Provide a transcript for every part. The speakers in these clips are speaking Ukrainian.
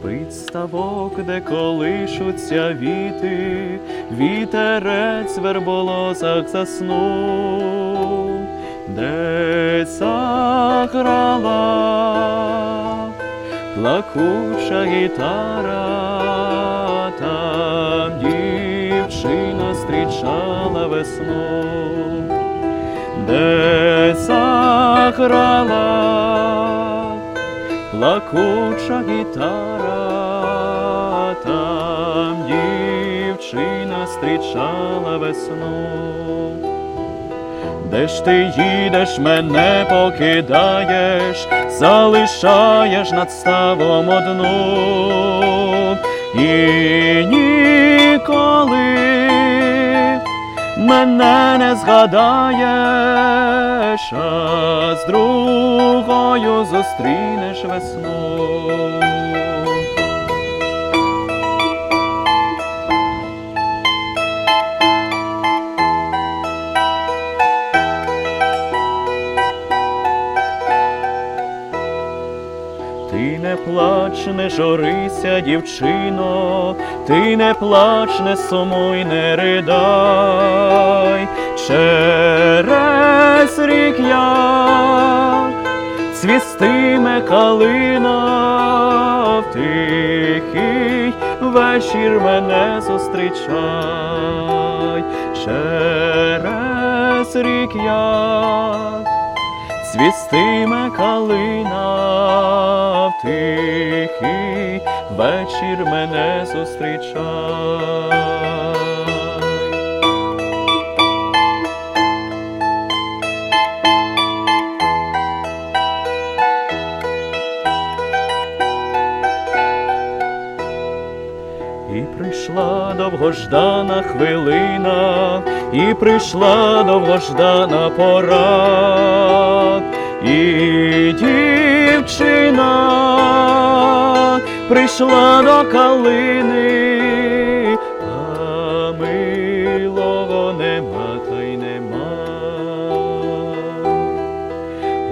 Спить ставок, де колишуться віти, вітерець в верболозах заснув, де заграла плакуча гітара, там дівчина зустрічала весну, де заграла плакуча гітара, там дівчина зустрічала весну. Де ж ти їдеш, мене покидаєш, залишаєш над ставом одну і ніколи мене не згадаєш, а з другою зустрінеш весну. Ти не плач, не журися, дівчино, ти не плач, не сумуй, не ридай, через рік як цвістиме калина, в тихий вечір мене зустрічай, через рік як цвістиме калина, в тихий вечір мене зустрічай. Прийшла довгождана хвилина, і прийшла довгождана пора, і дівчина прийшла до калини,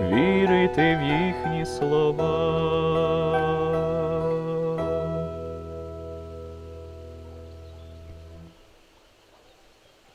вірити в їхні слова.